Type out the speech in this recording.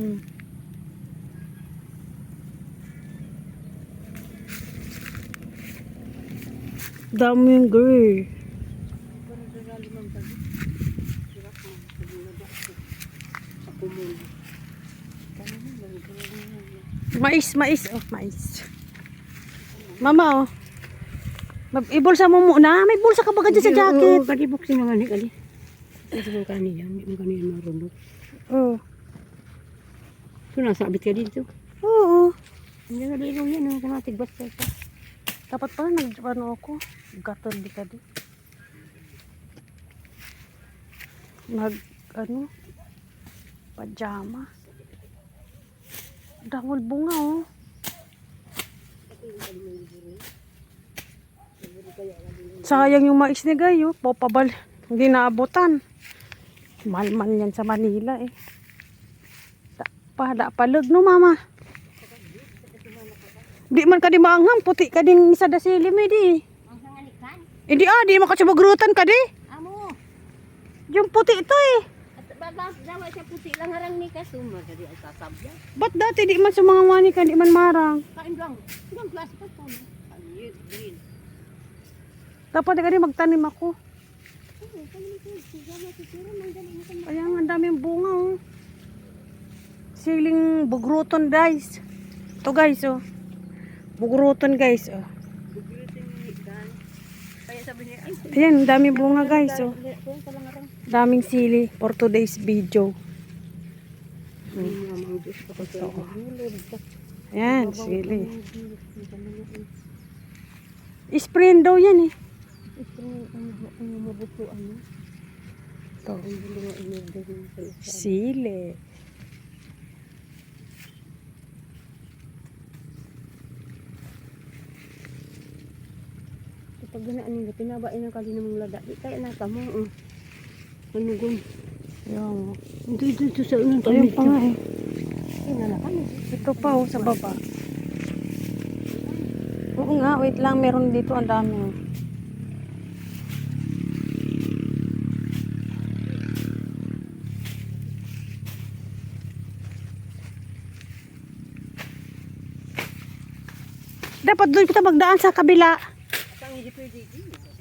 Hmm. Dami yung girl. Mais, mais. Oh, mais. Mama, oh. Ibulsa mo muna. May bulsa ka ba dyan sa jacket? Oo, kali buksin naman ni kali. Ito mo kani yan, hindi mo kani yan marunod. Oh. So, nasabit ka dito. Oo. Hindi na ligaw yan, ang kamatig basta ka. Dapat pala nag-ano ako. Gator di ka di. Nag, ano? Pajama. Dawal bunga oh. Sayang yung mais ni Gayo. Popabal. Hindi naabutan. Mahal-mahal yan sa Manila eh. Da, pa, da palag no mama. Di man ka di maangham, puti ka din sa dasili mo di. Hindi ah, di makasibagrutan ka di. Amo! Yung puti ito eh. Babas dawa siya puti lang harang ni kasuma. Kadi sasabya. Ba't dati di man sa mga wani ka, di man marang. Kain lang. Ilang klase po. Ayun, green. Dapat ka di magtanim ako. Kaya ang daming bunga oh. Siling bugruton guys. Ito guys oh. Bugruton guys oh. Ayan, daming bunga guys oh. Daming sili for today's video. Ako. Ayan, sili. Sprain daw yan eh. Ito ang mabuto ano. Ito. Ang hindi nga inigay mo sa isa. Sili. Kapag ganaan nila, pinabain na kali namang lada. Di kaya na ka mo. Uh. Manugon. Ayan. Hindi dito sa unang Ayun pa nga eh. Ito pa oh, sa baba. Oo nga, wait lang. Meron dito ang dami. oh. Dapat doon kita magdaan sa kabila. 你可记得？